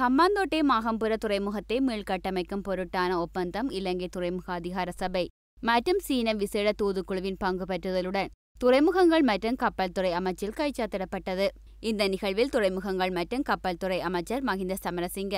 ஹம்மாந்தோட்டை மாகம்புர துறைமுகத்தை மீள்கட்டமைக்கும் பொருட்டான ஒப்பந்தம் இலங்கை துறைமுக அதிகார சபை மற்றும் சீன விசேட தூதுக்குழுவின் பங்கு பெற்றுதலுடன் துறைமுகங்கள் மற்றும் கப்பல் துறை அமைச்சில் கைச்சாத்திடப்பட்டது. இந்த நிகழ்வில் துறைமுகங்கள் மற்றும் கப்பல் துறை அமைச்சர் மஹிந்த சமரசிங்க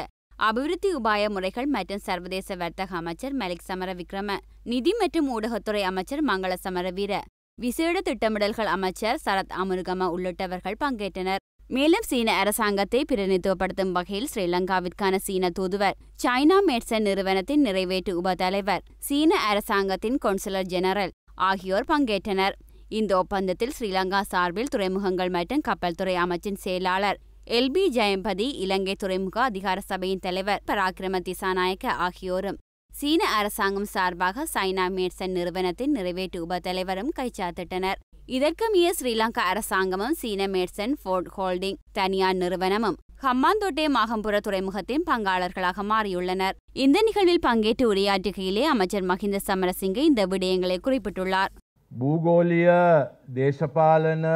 அபிவிருத்தி உபாய முறைகள் மற்றும் சர்வதேச வர்த்தக அமைச்சர் மலிக் சமர விக்ரம நிதி மற்றும் ஊடகத்துறை அமைச்சர் மங்கள சமரவீர விசேட திட்டமிடல்கள் அமைச்சர் சரத் அமுருகம உள்ளிட்டவர்கள் பங்கேற்றனர். மேலும் சீன அரசாங்கத்தை பிரதிநிதித்துவப்படுத்தும் வகையில் ஸ்ரீலங்காவிற்கான சீன தூதுவர் சைனா மேட்சன் நிறுவனத்தின் நிறைவேற்று உபதலைவர் சீன அரசாங்கத்தின் கொன்சுலர் ஜெனரல் ஆகியோர் பங்கேற்றனர். இந்த ஒப்பந்தத்தில் ஸ்ரீலங்கா சார்பில் துறைமுகங்கள் மற்றும் கப்பல் துறை அமைச்சின் செயலாளர் எல்பி ஜெயம்பதி இலங்கை துறைமுக அதிகார சபையின் தலைவர் பராக்கிரம திசாநாயக்க ஆகியோரும் சீன அரசாங்கம் சார்பாக சைனா மேட்சன் நிறுவனத்தின் நிறைவேற்று உப தலைவரும் கைச்சாத்திட்டனர். இதற்குமிய ஸ்ரீலங்கா அரசாங்கமும் சீன மேட்சன் ஃபோர்ட் ஹோல்டிங் தனியார் நிறுவனமும் ஹம்மாந்தோட்டை மாகம்புர துறைமுகத்தின் பங்காளர்களாக மாறியுள்ளனர். இந்த நிகழ்வில் பங்கேற்று உரையாற்றுகையிலே அமைச்சர் மஹிந்த சமரசிங்க இந்த விடயங்களை குறிப்பிட்டுள்ளார். பூகோளிய தேசபாலன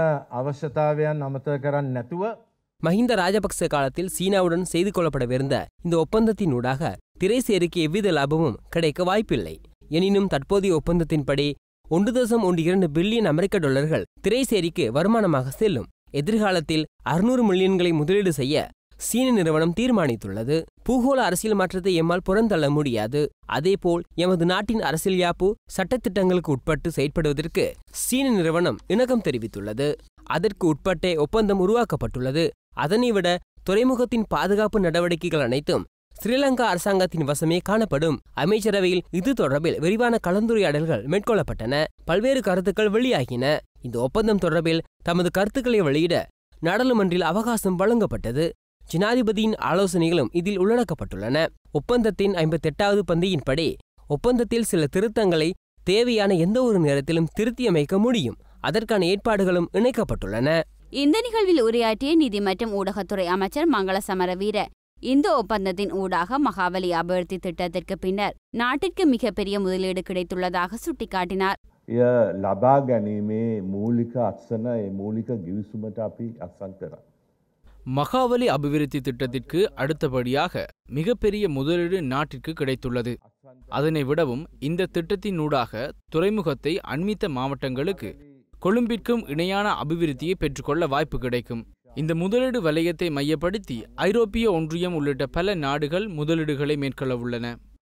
அவசதாவியான் அமர்த்தகரன் நத்துவ. மஹிந்த ராஜபக்ச காலத்தில் சீனாவுடன் செய்து கொள்ளப்படவிருந்த இந்த ஒப்பந்தத்தினூடாக திரைசேரிக்கு எவ்வித லாபமும் கிடைக்க வாய்ப்பில்லை. எனினும் தற்போதைய ஒப்பந்தத்தின்படி ஒன்று தசம் ஒன்று இரண்டு பில்லியன் அமெரிக்க டாலர்கள் திரைசேரிக்கு வருமானமாக செல்லும். எதிர்காலத்தில் அறுநூறு மில்லியன்களை முதலீடு செய்ய சீன நிறுவனம் தீர்மானித்துள்ளது. பூகோள அரசியல் மாற்றத்தை எம்மால் புறந்தள்ள முடியாது. அதேபோல் எமது நாட்டின் அரசியல் யாப்பு சட்டத்திட்டங்களுக்கு உட்பட்டு செயற்படுவதற்கு சீன நிறுவனம் இணக்கம் தெரிவித்துள்ளது. அதற்கு உட்பட்டே ஒப்பந்தம் உருவாக்கப்பட்டுள்ளது. அதனை விட துறைமுகத்தின் பாதுகாப்பு நடவடிக்கைகள் அனைத்தும் ஸ்ரீலங்கா அரசாங்கத்தின் வசமே காணப்படும். அமைச்சரவையில் இது தொடர்பில் விரிவான கலந்துரையாடல்கள் மேற்கொள்ளப்பட்டன. பல்வேறு கருத்துக்கள் வெளியாகின. இந்த ஒப்பந்தம் தொடர்பில் தமது கருத்துக்களை வெளியிட நாடாளுமன்றில் அவகாசம் வழங்கப்பட்டது. ஜனாதிபதியின் ஆலோசனைகளும் இதில் உள்ளடக்கப்பட்டுள்ளன. ஒப்பந்தத்தின் ஐம்பத்தெட்டாவது பந்தியின்படி ஒப்பந்தத்தில் சில திருத்தங்களை தேவையான எந்த ஒரு நேரத்திலும் திருத்தியமைக்க முடியும். அதற்கான ஏற்பாடுகளும் இணைக்கப்பட்டுள்ளன. இந்த நிகழ்வில் உரையாற்றிய நிதி மற்றும் ஊடகத்துறை அமைச்சர் மங்கள சமரவீர இந்த ஒப்பந்தத்தின் ஊடாக மகாவலி அபிவிருத்தி திட்டத்திற்கு பின்னர் நாட்டிற்கு மிகப்பெரிய முதலீடு கிடைத்துள்ளதாக சுட்டிக்காட்டினார் එය ලබා ගැනීමේ මූලික අත්සන ඒ මූලික ගිවිසුමට අපි අත්සන් කරා. மகாவலி அபிவிருத்தி திட்டத்திற்கு அடுத்தபடியாக மிகப்பெரிய முதலீடு நாட்டிற்கு கிடைத்துள்ளது அதனை விடவும் இந்த திட்டத்தினூடாக துறைமுகத்தை அண்மித்த மாவட்டங்களுக்கு கொழும்பிற்கும் இணையான அபிவிருத்தியை பெற்றுக்கொள்ள வாய்ப்பு கிடைக்கும் இந்த முதலீடு வலயத்தை மையப்படுத்தி ஐரோப்பிய ஒன்றியம் உள்ளிட்ட பல நாடுகள் முதலீடுகளை மேற்கொள்ள உள்ளன.